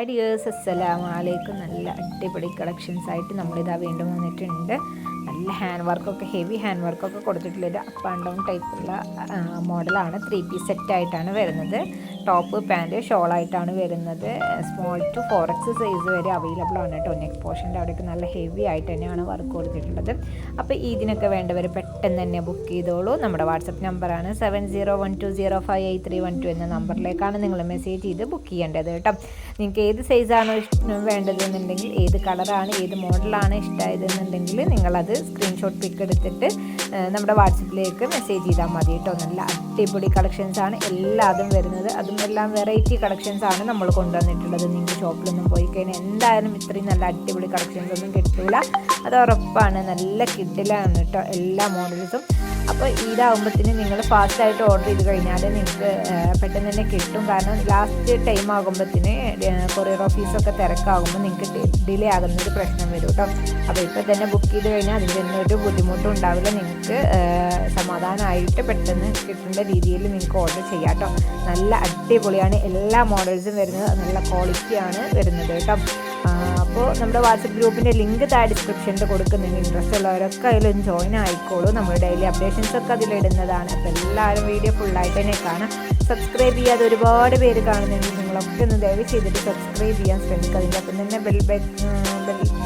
Hi dears അസ്സലാമു അലൈക്കും. നല്ല അടിപൊളി കളക്ഷൻസ് ആയിട്ട് നമ്മളിതാ വീണ്ടും വന്നിട്ടുണ്ട്. ഹാൻഡ് വർക്കൊക്കെ ഹെവി ഹാൻഡ് വർക്കൊക്കെ കൊടുത്തിട്ടുള്ളൊരു അപ്പ് ആൻഡ് ഡൗൺ ടൈപ്പുള്ള മോഡലാണ് ത്രീ പീസ് സെറ്റായിട്ടാണ് വരുന്നത്. ടോപ്പ് പാന്റ് ഷോളായിട്ടാണ് വരുന്നത്. Small to four X size വരെ അവൈലബിൾ ആണ് കേട്ടോ. നെക്ക് പോർഷന്റെ അവിടെയൊക്കെ നല്ല ഹെവി ആയിട്ട് തന്നെയാണ് വർക്ക് കൊടുത്തിട്ടുള്ളത്. അപ്പോൾ ഇതിനൊക്കെ വേണ്ടവർ പെട്ടെന്ന് തന്നെ ബുക്ക് ചെയ്തോളൂ. നമ്മുടെ വാട്സപ്പ് നമ്പറാണ് seven zero one two zero five eight three one two എന്ന നമ്പറിലേക്കാണ് നിങ്ങൾ മെസ്സേജ് ചെയ്ത് ബുക്ക് ചെയ്യേണ്ടത് കേട്ടോ. നിങ്ങൾക്ക് ഏത് സൈസാണോ വേണ്ടതെന്നുണ്ടെങ്കിൽ ഏത് കളറാണ് ഏത് മോഡലാണ് ഇഷ്ടമായതെന്നുണ്ടെങ്കിൽ നിങ്ങളത് സ്ക്രീൻഷോട്ട് പിക്ക് എടുത്തിട്ട് നമ്മുടെ വാട്സപ്പിലേക്ക് മെസ്സേജ് ചെയ്താൽ മതി കേട്ടോ. നല്ല അടിപൊളി കളക്ഷൻസ് ആണ്. എല്ലാതും വരുന്നത്. അതും എല്ലാം വെറൈറ്റി ആണ് നമ്മൾ കൊണ്ടുവന്നിട്ടുള്ളത്. നിങ്ങൾ ഷോപ്പിലൊന്നും പോയി കഴിഞ്ഞാൽ എന്തായാലും ഇത്രയും നല്ല അടിപൊളി കളക്ഷൻസ് ഒന്നും കിട്ടില്ല അത് ഉറപ്പാണ് നല്ല കിഡിലാണ് കേട്ടോ. എല്ലാ മോഡൽസും അപ്പോൾ ഈടാകുമ്പോഴത്തേന് നിങ്ങൾ ഫാസ്റ്റായിട്ട് ഓർഡർ ചെയ്ത് കഴിഞ്ഞാൽ നിങ്ങൾക്ക് പെട്ടെന്ന് തന്നെ കിട്ടും. കാരണം ലാസ്റ്റ് ടൈം ആകുമ്പോഴത്തേന് കൊറിയർ ഓഫീസൊക്കെ തിരക്കാകുമ്പോൾ നിങ്ങൾക്ക് ഡിലേ ആകുന്നൊരു പ്രശ്നം വരും കേട്ടോ അപ്പോൾ ഇപ്പോൾ തന്നെ ബുക്ക് ചെയ്ത് കഴിഞ്ഞാൽ അതിന് തന്നെ ഒരു ബുദ്ധിമുട്ടും ഉണ്ടാവില്ല. നിങ്ങൾക്ക് സമാധാനമായിട്ട് പെട്ടെന്ന് കിട്ടേണ്ട രീതിയിൽ നിങ്ങൾക്ക് ഓർഡർ ചെയ്യാം കേട്ടോ നല്ല അടിപൊളിയാണ്. എല്ലാ മോഡൽസും വരുന്നത്. നല്ല ക്വാളിറ്റിയാണ് വരുന്നത് കേട്ടോ അപ്പോൾ നമ്മുടെ വാട്സപ്പ് ഗ്രൂപ്പിന്റെ ലിങ്ക് താഴെ ഡിസ്ക്രിപ്ഷനിൽ കൊടുക്കുന്നുണ്ട്. ഇൻട്രസ്റ്റ് ഉള്ളവരൊക്കെ അതിലൊന്ന് ജോയിൻ ആയിക്കോളൂ. നമ്മൾ ഡെയിലി അപ്ഡേഷൻസ് ഒക്കെ അതിലിടുന്നതാണ്. അപ്പോൾ എല്ലാവരും വീഡിയോ ഫുള്ളായിട്ട് തന്നെ കാണാം. സബ്സ്ക്രൈബ് ചെയ്യാതെ ഒരുപാട് പേര് കാണുന്നുണ്ട്. നിങ്ങളൊക്കെ ഒന്ന് ദയവ് ചെയ്തിട്ട് സബ്സ്ക്രൈബ് ചെയ്യാൻ ശ്രമിക്കുക അതിന്റെ അപ്പം തന്നെ ബെൽ ബെൽ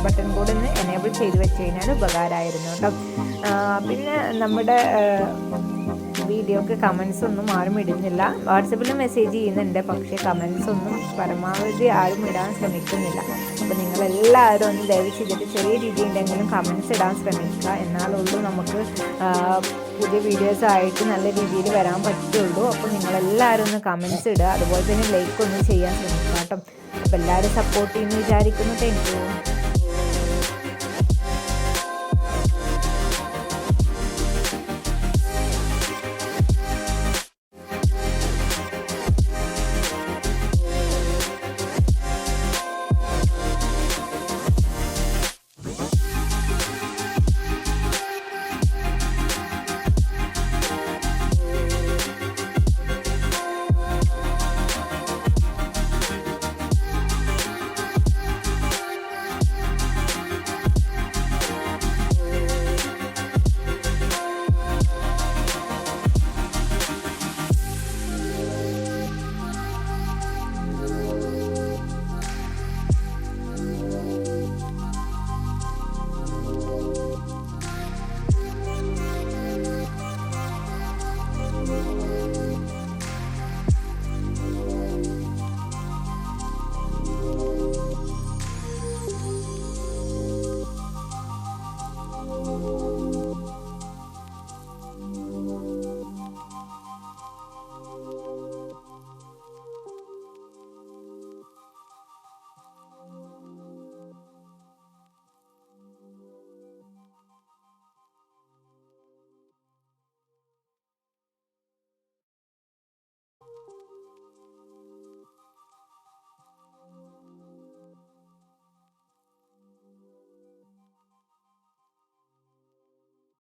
ബട്ടൺ കൂടെ ഒന്ന് എനേബിൾ ചെയ്ത് വെച്ച് കഴിഞ്ഞാൽ ഉപകാരമായിരുന്നു കേട്ടോ. പിന്നെ നമ്മുടെ വീഡിയോക്ക് കമൻസ് ഒന്നും ആരും ഇടുന്നില്ല. വാട്സപ്പിൽ മെസ്സേജ് ചെയ്യുന്നുണ്ട്. പക്ഷേ കമൻസ് ഒന്നും പരമാവധി ആരും ഇടാൻ ശ്രമിക്കുന്നില്ല. അപ്പോൾ നിങ്ങളെല്ലാവരും ഒന്ന് ദയവ് ചെയ്തിട്ട് ചെറിയ രീതിയിലെങ്കിലും കമൻസ് ഇടാൻ ശ്രമിക്കുക. എന്നാലുള്ളൂ നമുക്ക് പുതിയ വീഡിയോസ് ആയിട്ട് നല്ല രീതിയിൽ വരാൻ പറ്റുള്ളൂ. അപ്പോൾ നിങ്ങളെല്ലാവരും ഒന്ന് കമൻസ് ഇടുക. അതുപോലെ തന്നെ ലൈക്ക് ഒന്നും ചെയ്യാൻ ശ്രമിക്കുക കേട്ടോ. അപ്പോൾ എല്ലാവരും സപ്പോർട്ട് ചെയ്യുമെന്ന് വിചാരിക്കുന്നു. താങ്ക്